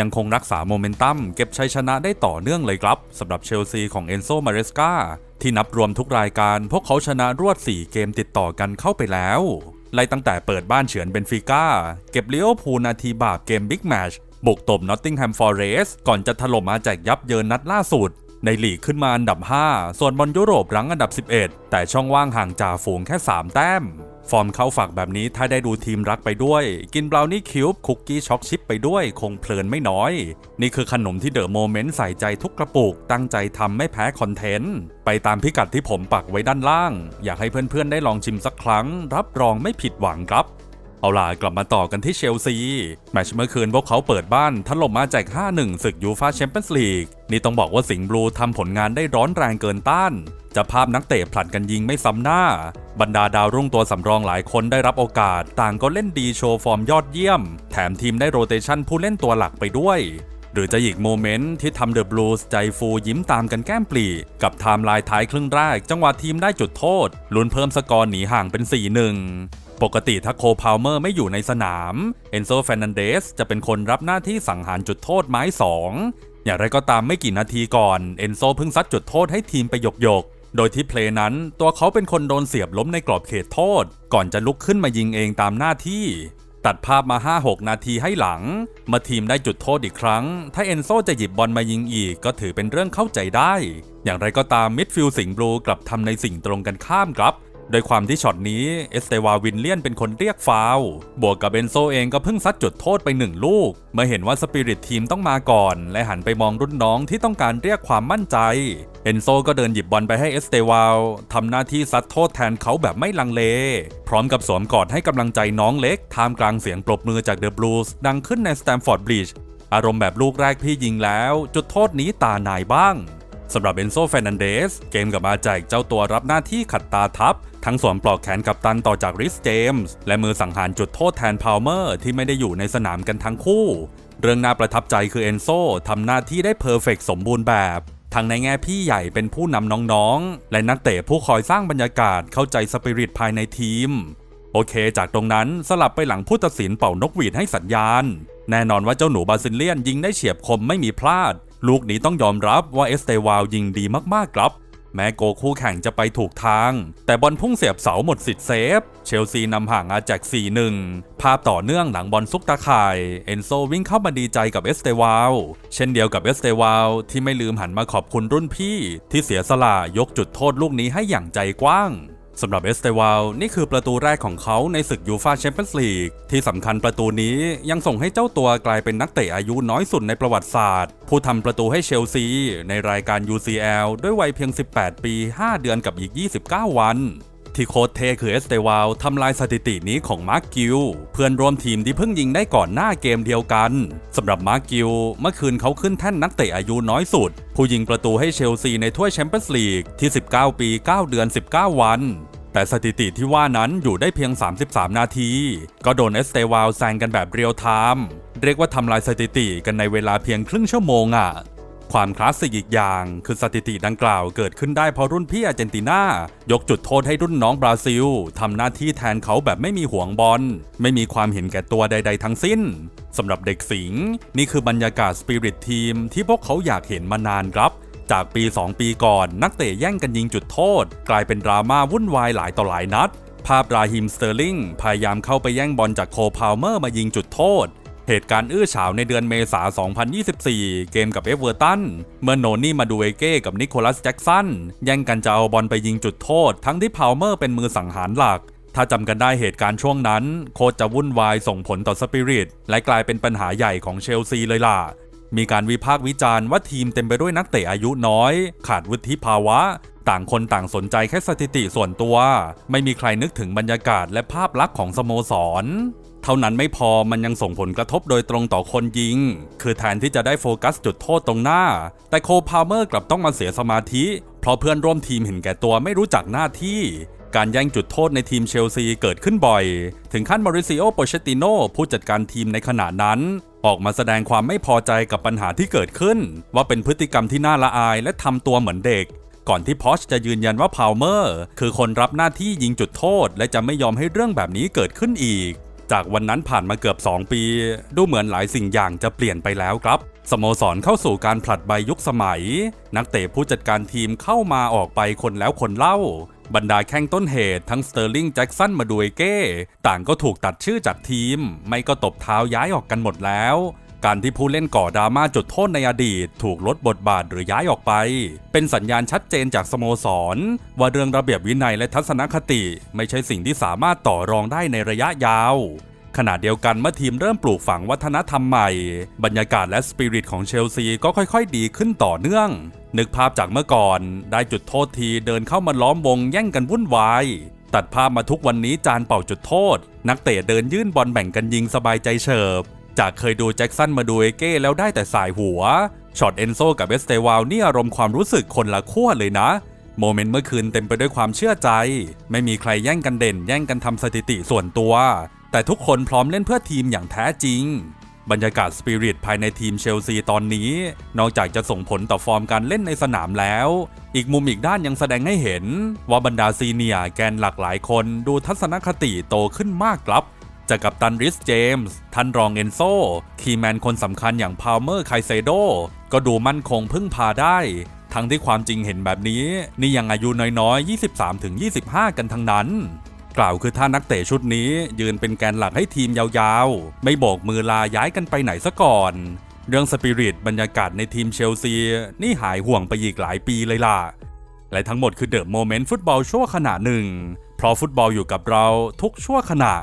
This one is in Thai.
ยังคงรักษาโมเมนตัมเก็บชัยชนะได้ต่อเนื่องเลยครับสำหรับเชลซีของเอนโซมาเรสกาที่นับรวมทุกรายการ พวกเขาชนะรวด 4 เกมติดต่อกันเข้าไปแล้ว ไล่ตั้งแต่เปิดบ้านเฉือนเบนฟิก้า เก็บเลี้ยวพูนาทีบาปเกมบิ๊กแมชบุกตบนอตติงแฮมฟอร์เรสก่อนจะถล่มมาแจกยับเยินนัดล่าสุด ในลีกขึ้นมาอันดับ 5 ส่วนบอลยุโรปรั้งอันดับ 11 แต่ช่องว่างห่างจ่าฝูงแค่ 3 แต้ม ฟอร์มเข้าฝักแบบนี้ถ้าได้ดูทีมรักไปด้วย กินบราวนี่คิวบ์คุกกี้ช็อกชิปไปด้วยคงเพลินไม่น้อย นี่คือขนมที่เดอะโมเมนต์ใส่ใจทุกกระปุก ตั้งใจทำไม่แพ้คอนเทนต์ ไปตามพิกัดที่ผมปักไว้ด้านล่าง อยากให้เพื่อนๆได้ลองชิมสักครั้ง รับรองไม่ผิดหวังครับ เอาล่ะกลับมาต่อกันที่เชลซี แมชเมื่อคืนพวกเขาเปิดบ้านถล่มมาแจก 5-1 ศึกยูฟาแชมเปี้ยนส์ลีก นี่ต้องบอกว่าสิงห์บลูทำผลงานได้ร้อนแรงเกินต้านจะภาพนักเตะผลัดกันยิงไม่ซ้ำหน้า บรรดาดาวรุ่งตัวสำรองหลายคนได้รับโอกาส ต่างก็เล่นดีโชว์ฟอร์มยอดเยี่ยม แถมทีมได้โรเตชันผู้เล่นตัวหลักไปด้วย หรือจะอีกโมเมนต์ที่ทำเดอะบลูส์ใจฟูยิ้มตามกันแก้มปลีกับไทม์ไลน์ท้ายครึ่งแรก จังหวะทีมได้จุดโทษลุ้นเพิ่มสกอร์หนีห่างเป็น 4-1ปกติถ้าโคพาวเมอร์ไม่อยู่ในสนามเอนโซแฟนันเดสจะเป็นคนรับหน้าที่สังหารจุดโทษไม้สองอย่างไรก็ตามไม่กี่นาทีก่อนเอนโซเพิ่งซัดจุดโทษให้ทีมไปหยกๆโดยที่เพลย์นั้นตัวเขาเป็นคนโดนเสียบล้มในกรอบเขตโทษ ก่อนจะลุกขึ้นมายิงเองตามหน้าที่ ตัดภาพมา 5-6 นาทีให้หลังเมื่อทีมได้จุดโทษอีกครั้ง ถ้าเอนโซจะหยิบบอลมายิงอีกก็ถือเป็นเรื่องเข้าใจได้ อย่างไรก็ตามมิดฟิลด์สิงห์บลูกลับทำในสิ่งตรงกันข้ามครับ โดยความที่ช็อตนี้เอสเตวาวินเลียนเป็นคนเรียกฟาว บวกกับเอนโซเองก็เพิ่งซัดจุดโทษไปหนึ่งลูก เมื่อเห็นว่าสปิริตทีมต้องมาก่อน และหันไปมองรุ่นน้องที่ต้องการเรียกความมั่นใจ เอนโซก็เดินหยิบบอลไปให้เอสเตวาลทำหน้าที่ซัดโทษแทนเขาแบบไม่ลังเล พร้อมกับสวมกอดให้กำลังใจน้องเล็กท่ามกลางเสียงปรบมือจากเดอะบลูส์ดังขึ้นในสแตมฟอร์ดบริดจ์อารมณ์แบบลูกแรกพี่ยิงแล้ว จุดโทษนี้ตานายบ้างสำหรับเอนโซแฟนันเดส เกมกับมาแจกเจ้าตัวรับหน้าที่ขัดตาทับ ทั้งสวมปลอกแขนกับตันต่อจากริสเจมส์และมือสังหารจุดโทษแทนพาวเมอร์ที่ไม่ได้อยู่ในสนามกันทั้งคู่ เรื่องน่าประทับใจคือเอนโซทำหน้าที่ได้เพอร์เฟกสมบูรณ์แบบ ทั้งในแง่พี่ใหญ่เป็นผู้นำน้องๆ และนักเตะผู้คอยสร้างบรรยากาศเข้าใจสปิริตภายในทีม โอเค จากตรงนั้นสลับไปหลังผู้ตัดสินเป่านกหวีดให้สัญญาณ แน่นอนว่าเจ้าหนูบาซิเลียนยิงได้เฉียบคมไม่มีพลาด ลูกนี้ต้องยอมรับว่าเอสเตวาลยิงดีมากๆครับ แม้โกคู่แข่งจะไปถูกทาง แต่บอลพุ่งเสียบเสาหมดสิทธิ์เซฟ เชลซีนำห่างอาแจก4-1 ภาพต่อเนื่องหลังบอลซุกตาข่าย เอนโซวิ่งเข้ามาดีใจกับเอสเตวาล เช่นเดียวกับเอสเตวาลที่ไม่ลืมหันมาขอบคุณรุ่นพี่ ที่เสียสละยกจุดโทษลูกนี้ให้อย่างใจกว้าง สำหรับเอสเตวาลนี่คือประตูแรกของเขาในศึกยูฟาแชมเปี้ยนส์ลีกที่สำคัญประตูนี้ยังส่งให้เจ้าตัวกลายเป็นนักเตะอายุน้อยสุดในประวัติศาสตร์ ผู้ทำประตูให้เชลซี ในรายการ UCL ด้วยวัยเพียง 18 ปี 5 เดือนกับอีก 29 วัน ที่โคตรเทคือเอสเตวาลทำลายสถิตินี้ของมาร์กิลเพื่อนร่วมทีมที่เพิ่งยิงได้ก่อนหน้าเกมเดียวกันสำหรับมาร์กิลเมื่อคืนเขาขึ้นแท่นนักเตะอายุน้อยสุด ผู้ยิงประตูให้เชลซีในถ้วยแชมเปี้ยนส์ลีกที่ 19 ปี 9 เดือน 19 วัน แต่สถิติที่ว่านั้นอยู่ได้เพียง 33 นาที ก็โดนเอสเตวาลแซงกันแบบเรียลไทม์เรียกว่าทำลายสถิติกันในเวลาเพียงครึ่งชั่วโมงอะ ความคลาสสิกอีกอย่าง คือสถิติดังกล่าวเกิดขึ้นได้เพราะรุ่นพี่อาร์เจนตินายกจุดโทษให้รุ่นน้องบราซิลทำหน้าที่แทนเขาแบบไม่มีห่วงบอล ไม่มีความเห็นแก่ตัวใด ๆ ทั้งสิ้นสำหรับเด็กสิงห์นี่คือบรรยากาศสปิริตทีมที่พวกเขาอยากเห็นมานานครับจากปี 2 ปีก่อนนักเตะแย่งกันยิงจุดโทษ กลายเป็นดราม่าวุ่นวายหลายต่อหลายนัด ภาพราฮิมสเตอร์ลิงพยายามเข้าไปแย่งบอลจากโคพาวเมอร์มายิงจุดโทษ เหตุการณ์อื้อฉาวในเดือนเมษา 2024 เกมกับเอเวอร์ตัน เมื่อโนนี่มาดูเอเก้กับนิโคลัสแจ็กสันแย่งกันจะเอาบอลไปยิงจุดโทษ ทั้งที่พาวเมอร์เป็นมือสังหารหลัก ถ้าจำกันได้เหตุการณ์ช่วงนั้น โคชจะวุ่นวายส่งผลต่อสปิริตและกลายเป็นปัญหาใหญ่ของเชลซีเลยล่ะ มีการวิพากษ์วิจารณ์ว่าทีมเต็มไปด้วยนักเตะอายุน้อย ขาดวุฒิภาวะ ต่างคนต่างสนใจแค่สถิติส่วนตัว ไม่มีใครนึกถึงบรรยากาศและภาพลักษณ์ของสโมสร เท่านั้นไม่พอมันยังส่งผลกระทบโดยตรงต่อคนยิง คือแทนที่จะได้โฟกัสจุดโทษตรงหน้า แต่โคพาเมอร์กลับต้องมาเสียสมาธิ เพราะเพื่อนร่วมทีมเห็นแก่ตัวไม่รู้จักหน้าที่ การแย่งจุดโทษในทีมเชลซีเกิดขึ้นบ่อย ถึงขั้นมาริซิโอ โปเชติโนผู้จัดการทีมในขณะนั้น ออกมาแสดงความไม่พอใจกับปัญหาที่เกิดขึ้น ว่าเป็นพฤติกรรมที่น่าละอายและทำตัวเหมือนเด็กก่อนที่พอชจะยืนยันว่าพาวเมอร์ คือคนรับหน้าที่ยิงจุดโทษ และจะไม่ยอมให้เรื่องแบบนี้เกิดขึ้นอีก จากวันนั้นผ่านมาเกือบ 2 ปี ดูเหมือนหลายสิ่งอย่างจะเปลี่ยนไปแล้วครับสโมสรเข้าสู่การผลัดใบยุคสมัย นักเตะผู้จัดการทีมเข้ามาออกไปคนแล้วคนเล่า บรรดาแข้งต้นเหตุทั้งสเตอร์ลิงแจ็กสันมาดูเอเก้ ต่างก็ถูกตัดชื่อจากทีม ไม่ก็ตบเท้าย้ายออกกันหมดแล้ว การที่ผู้เล่นก่อดราม่าจุดโทษในอดีต ถูกลดบทบาทหรือย้ายออกไป เป็นสัญญาณชัดเจนจากสโมสร ว่าเรื่องระเบียบวินัยและทัศนคติ ไม่ใช่สิ่งที่สามารถต่อรองได้ในระยะยาวขณะเดียวกันเมื่อทีมเริ่มปลูกฝังวัฒนธรรมใหม่ บรรยากาศและสปิริตของเชลซีก็ค่อยๆ ดีขึ้นต่อเนื่อง นึกภาพจากเมื่อก่อน ได้จุดโทษทีเดินเข้ามาล้อมวงแย่งกันวุ่นวาย ตัดภาพมาทุกวันนี้จานเป่าจุดโทษ นักเตะเดินยื่นบอลแบ่งกันยิงสบายใจเฉิบ จากเคยดูแจ็คสันมาดูเอเก้แล้วได้แต่สายหัว ช็อตเอนโซกับเอสเตวาลนี่อารมณ์ความรู้สึกคนละขั้วเลยนะ โมเมนต์เมื่อคืนเต็มไปด้วยความเชื่อใจ ไม่มีใครแย่งกันเด่น แย่งกันทำสถิติส่วนตัว แต่ทุกคนพร้อมเล่นเพื่อทีมอย่างแท้จริง บรรยากาศสปิริตภายในทีมเชลซีตอนนี้ นอกจากจะส่งผลต่อฟอร์มการเล่นในสนามแล้ว อีกมุมอีกด้านยังแสดงให้เห็น ว่าบรรดาซีเนียร์แกนหลากหลายคนดูทัศนคติโตขึ้นมากครับ จากกับตันริสเจมส์ทันรองเอนโซ คีแมนคนสำคัญอย่างพาวเมอร์ไคเซโด ก็ดูมั่นคงพึ่งพาได้ ทั้งที่ความจริงเห็นแบบนี้ นี่ยังอายุน้อยๆ 23-25 กันทั้งนั้น กล่าวคือถ้านักเตะชุดนี้ยืนเป็นแกนหลักให้ทีมยาวๆ ไม่โบกมือลาย้ายกันไปไหนซะก่อน เรื่องสปิริตบรรยากาศในทีมเชลซี นี่หายห่วงไปอีกหลายปีเลยล่ะและทั้งหมดคือเดอะโมเมนต์ฟุตบอลชั่วขณะหนึ่ง เพราะฟุตบอลอยู่กับเราทุกชั่วขณะ